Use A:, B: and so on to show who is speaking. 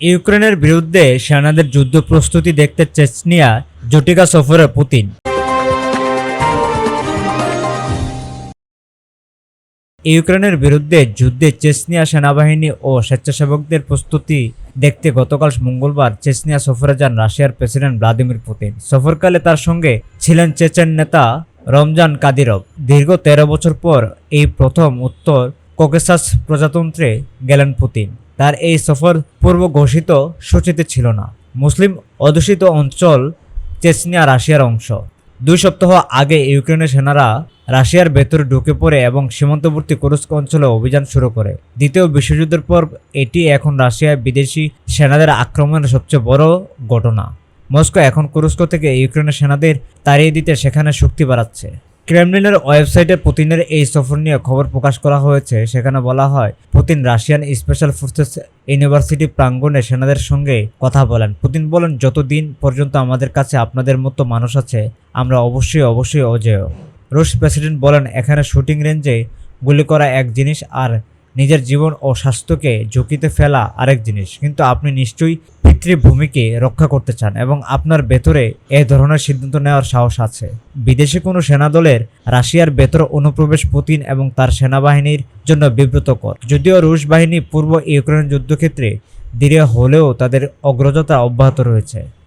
A: ইউক্রেনের বিরুদ্ধে সেনাদের যুদ্ধ প্রস্তুতি দেখতে চেচনিয়া জটিকা সফরে পুতিন। ইউক্রেনের বিরুদ্ধে যুদ্ধে চেচনিয়া সেনাবাহিনী ও স্বেচ্ছাসেবকদের প্রস্তুতি দেখতে গতকাল মঙ্গলবার চেচনিয়া সফরে যান রাশিয়ার প্রেসিডেন্ট ভ্লাদিমির পুতিন। সফরকালে তার সঙ্গে ছিলেন চেচেন নেতা রমজান কাদিরভ। দীর্ঘ তেরো বছর পর এই প্রথম উত্তর ককেসাস প্রজাতন্ত্রে গেলেন পুতিন। তার এই সফর পূর্ব ঘোষিত সূচিতে ছিল না। মুসলিম অধ্যুষিত অঞ্চল চেচনিয়া, রাশিয়ার অংশ। দুই সপ্তাহ আগে ইউক্রেনের সেনারা রাশিয়ার ভেতরে ঢুকে পড়ে এবং সীমান্তবর্তী কুরস্ক অঞ্চলে অভিযান শুরু করে। দ্বিতীয় বিশ্বযুদ্ধের পর এটি এখন রাশিয়ায় বিদেশি সেনাদের আক্রমণের সবচেয়ে বড় ঘটনা। মস্কো এখন কুরস্ক থেকে ইউক্রেনের সেনাদের তাড়িয়ে দিতে সেখানে শক্তি বাড়াচ্ছে। ক্রেমলিনের ওয়েবসাইটে পুতিনের এই সফর নিয়ে খবর প্রকাশ করা হয়েছে। সেখানে বলা হয়, Putin Russian special forces university প্রাঙ্গণে সেনাদের সঙ্গে কথা বলেন। পুতিন বলেন, যতদিন পর্যন্ত আমাদের কাছে আপনাদের মতো মানুষ আছে, আমরা অবশ্যই অবশ্যই অজেয়। রুশ প্রেসিডেন্ট বলেন, এখানে শুটিং রেঞ্জে গুলি করা এক জিনিস আর নিজের জীবন ও স্বাস্থ্যকে ঝুঁকিতে ফেলা আরেক জিনিস। কিন্তু আপনি নিশ্চয়ই পিতৃভূমিকে রক্ষা করতে চান এবং আপনার ভেতরে এ ধরনের সিদ্ধান্ত নেওয়ার সাহস আছে। বিদেশি কোনো সেনাদলের রাশিয়ার ভেতর অনুপ্রবেশ পুতিন এবং তার সেনাবাহিনীর জন্য বিব্রতকর। যদিও রুশ বাহিনী পূর্ব ইউক্রেন যুদ্ধক্ষেত্রে ধীরে হলেও তাদের অগ্রযাত্রা অব্যাহত রয়েছে।